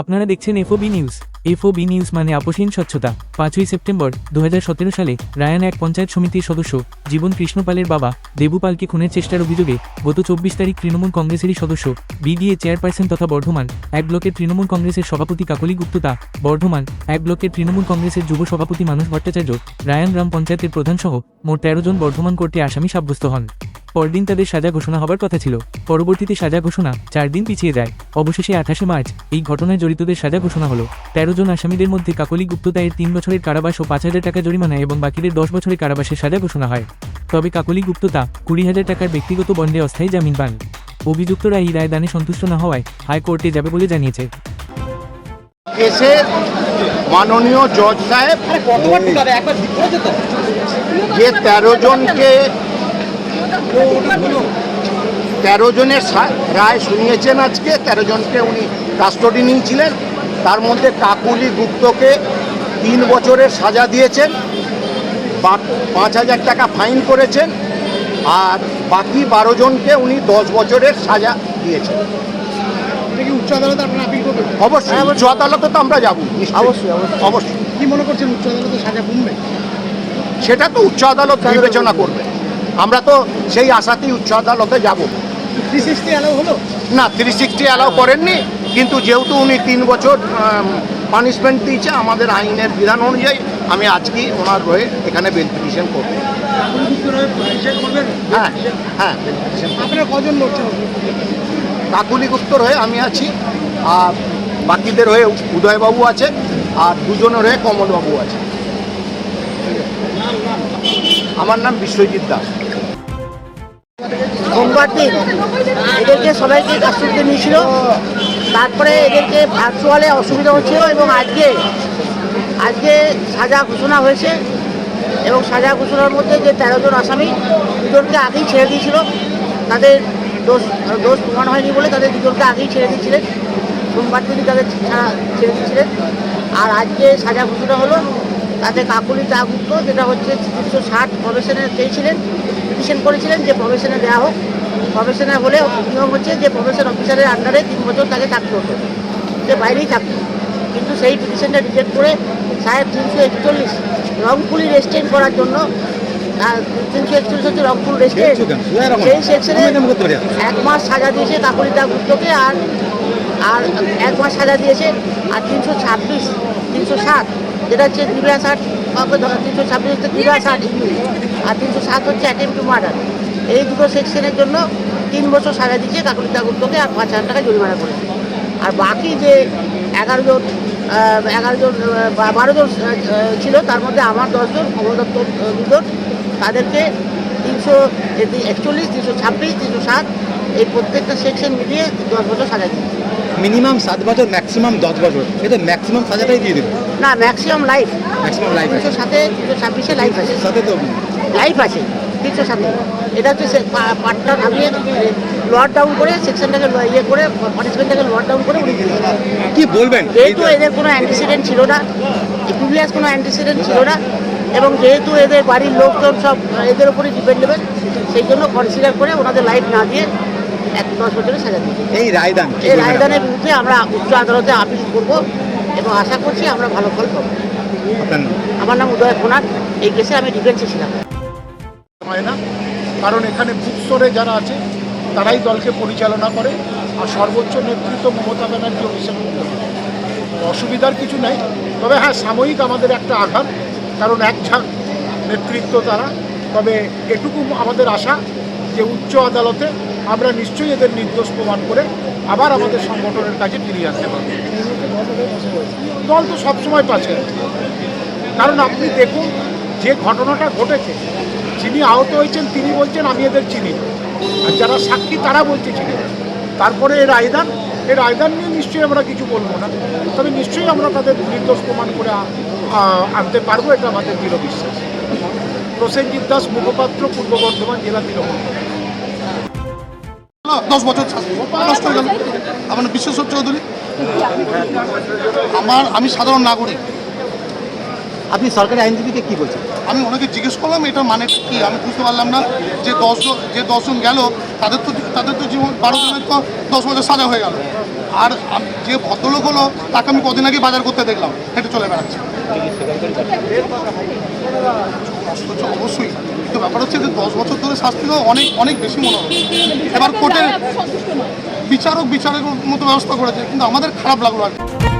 আপনারা দেখছেন FOB news. FOB news মানে আপোষহীন স্বচ্ছতা। পাঁচই সেপ্টেম্বর দু হাজার সতেরো সালে রায়ান এক পঞ্চায়েত সমিতির সদস্য জীবন কৃষ্ণপালের বাবা দেবুপালকে খুনের চেষ্টার অভিযোগে গত চব্বিশ তারিখ তৃণমূল কংগ্রেসেরই সদস্য, বিডিএ চেয়ারপারসন তথা বর্ধমান এক ব্লকের তৃণমূল কংগ্রেসের সভাপতি কাকলি গুপ্ততা, বর্ধমান এক ব্লকের তৃণমূল কংগ্রেসের যুব সভাপতি মানস ভট্টাচার্য, রায়ান গ্রাম পঞ্চায়েতের প্রধান সহ মোট তেরো জন বর্ধমান কোর্টে আসামি সাব্যস্ত হন। পরদিন তাদের সাজা ঘোষণা হবার কথা ছিল। পরবর্তীতে সাজা ঘোষণা চার দিন পিছিয়ে যায়। অবশেষে আঠাশে মার্চ এই ঘটনায় জড়িতদের সাজা ঘোষণা হলো। তেরো জন আসামিদের মধ্যে কাকলি গুপ্তদায়ের তিন বছরের কারাবাস ও পাঁচ হাজার টাকা জরিমানা এবং বাকিদের দশ বছরের কারাবাসের সাজা ঘোষণা হয়। তবে কাকলি গুপ্ততা কুড়ি হাজার টাকার ব্যক্তিগত বন্ডে অস্থায়ী জামিন পান। অভিযুক্তরা এই রায়দানে সন্তুষ্ট না হওয়ায় হাইকোর্টে যাবে বলে জানিয়েছে। এসে মাননীয় জজ সাহেব যে তেরো জনকে তেরো জনের সা- রায় শুনিয়েছেন আজকে তেরো জনকে উনি কাস্টডি নিয়েছিলেন। তার মধ্যে কাকুলি গুপ্তকে তিন বছরের সাজা দিয়েছেন বা- পাঁচ হাজার টাকা ফাইন করেছেন আর বাকি বারো জনকে উনি দশ বছরের সাজা দিয়েছেন। এটা উচ্চ আদালতে আপনারা আপিল করবেন? অবশ্যই উচ্চ আদালতে তো আমরা যাব অবশ্যই অবশ্যই। কি মনে করছেন উচ্চ আদালতে সাজা কমবে? সেটা তো উচ্চ আদালত বিবেচনা করবে। আমরা তো সেই আশাতেই উচ্চ আদালতে যাব। না থ্রি সিক্সটি অ্যালাউ করেননি কিন্তু যেহেতু উনি তিন বছর পানিশমেন্ট দিয়েছে আমাদের আইনের বিধান অনুযায়ী আমি আজকেই ওনার হয়ে এখানে বেল পিটিশন করব। হ্যাঁ হ্যাঁ কাকুলি গুপ্তর হয়ে আমি আছি আর বাকিদের হয়ে উদয়বাবু আছে আর দুজনের হয়ে কমলবাবু আছে? আমার নাম বিশ্বজিৎ দাস। সোমবার এদেরকে সবাইকে কাস্টডিতে নিয়েছিল। তারপরে এদেরকে ভার্চুয়ালে অসুবিধা হচ্ছিল এবং আজকে আজকে সাজা ঘোষণা হয়েছে এবং সাজা ঘোষণার মধ্যে যে তেরো জন আসামি, দুজনকে আগেই ছেড়ে দিয়েছিল। তাদের দোষ দোষ প্রমাণ হয়নি বলে তাদের দুজনকে আগেই ছেড়ে দিয়েছিলেন। সোমবার দিনই তাদের ছাড়া, ছেড়ে দিয়েছিলেন। আর আজকে সাজা ঘোষণা হলো, তাতে কাকুলি দাগুপ্ত যেটা হচ্ছে তিনশো ষাট প্রবেশনে চেয়েছিলেন পিটিশন করেছিলেন যে প্রবেশনে দেওয়া হোক। প্রবেশনে হলে নিয়ম হচ্ছে যে প্রবেশন অফিসারের আন্ডারে তিন বছর তাকে থাকতে হতো। সে বাইরেই থাকতো। কিন্তু সেই পিটিশনটা রিজেক্ট করে সাহেব তিনশো একচল্লিশ রংপুলি রেস্টেন্ট করার জন্য তিনশো একচল্লিশ হচ্ছে রংপুর রেস্টেন্ট সেই সেকশনে এক মাস সাজা দিয়েছে কাকুলিতা গুপ্তকে আর আর এক মাস সাজা দিয়েছে আর তিনশো ছাব্বিশ তিনশো সাত যেটা হচ্ছে দিব্যা ষাট তিনশো ছাব্বিশ হচ্ছে ইঞ্জুরি আর তিনশো সাত হচ্ছে অ্যাটেম্প টু মার্ডার এই দুটো সেকশনের জন্য তিন বছর সাজা দিয়েছে কাকুলিতা গুপ্তকে আর পাঁচ হাজার টাকা জরিমানা করেছে। আর বাকি যে এগারো জন এগারো জন বারো জন ছিল, তার মধ্যে আমার দশজন কমল দত্ত দুজন তাদেরকে তিনশো, একচল্লিশ, তিনশো ছাব্বিশ, তিনশো সাত, এই প্রত্যেকটা সেকশন মিলিয়ে দশ বছর সাজা দিয়েছে। মিনিমাম সাত বছর ম্যাক্সিমাম দশ বছর। এটা ম্যাক্সিমাম সাজাটাই দিয়ে দেবে। না ম্যাক্সিমাম লাইফ ম্যাক্সিমাম লাইফ তিনশো সাথে তিনশো ছাব্বিশে লাইফ আছে। সাথে তো লাইফ আছে তিনশো সাথে এটা হচ্ছে পার্টটা নামিয়ে লোয়ার ডাউন করে সেকশনটাকে ইয়ে করে পার্টিসিপেন্টটাকে লোয়ার ডাউন করে উনি কি বলবেন? যেহেতু এদের কোনো অ্যান্টিসিডেন্ট ছিল না প্রিভিয়াস কোনো অ্যান্টিসিডেন্ট ছিল না এবং যেহেতু এদের বাড়ির লোকজন সব এদের উপরে ডিপেন্ডেবল সেই জন্য কনসিডার করে ওনাদের লাইফ না দিয়ে এক দশ বছরের সাজা দিয়েছে এই রায়দান এই রায়দানের বিরুদ্ধে আমরা উচ্চ আদালতে আপিল করব এবং আশা করছি আমরা ভালো ফল পাবো। আমার নাম উদয় কোনার এই কেসে আমি ডিফেন্সে ছিলাম। হয় না। কারণ এখানে বুক যারা আছে তারাই দলকে পরিচালনা করে আর সর্বোচ্চ নেতৃত্ব মমতা ব্যানার্জি অভিষেক অসুবিধার কিছু নেই। তবে হ্যাঁ সাময়িক আমাদের একটা আঘাত কারণ এক ঝাঁক নেতৃত্ব তারা। তবে এটুকু আমাদের আশা যে উচ্চ আদালতে আমরা নিশ্চয়ই এদের নির্দোষ প্রমাণ করে আবার আমাদের সংগঠনের কাছে ফিরিয়ে আসতে পারব। দল তো সবসময় পাচ্ছে কারণ আপনি দেখুন, যে ঘটনাটা ঘটেছে, যিনি আহত হয়েছেন, তিনি বলছেন, আমি এদের চিনি আর যারা সাক্ষী, তারা বলছে চিনি তারপরে এর আয়দান এর আয়দান নিয়ে নিশ্চয়ই আমরা কিছু বলব না। তবে নিশ্চয়ই আমরা তাদের নির্দোষ প্রমাণ করে আনতে পারব, এটা আমাদের দৃঢ় বিশ্বাস। প্রসেনজিৎ দাস, মুখপাত্র, পূর্ব বর্ধমান জেলা তৃণমূল। দশ বছর নষ্ট হয়ে গেল আমার বিশ্বেশ্বর চৌধুরী। আমার আমি সাধারণ নাগরিক। আপনি সরকারি আইনজীবীকে কি বলছেন? আমি ওনাকে জিজ্ঞেস করলাম এটা মানে কি? আমি বুঝতে পারলাম না। যে দশজন যে দশজন গেল তাদের তো তাদের তো জীবন বারো জনের তো দশ বছর সাজা হয়ে গেল। আর যে ভদ্রলোক হলো তাকে আমি কদিন আগে বাজার করতে দেখলাম। হেঁটে চলে বেড়াচ্ছে। অবশ্যই। কিন্তু ব্যাপার হচ্ছে যে দশ বছর ধরে শাস্তি তো অনেক অনেক বেশি মনে হয় এবার কোর্টের বিচারক বিচারের মতো ব্যবস্থা করেছে, কিন্তু আমাদের খারাপ লাগল আর কি।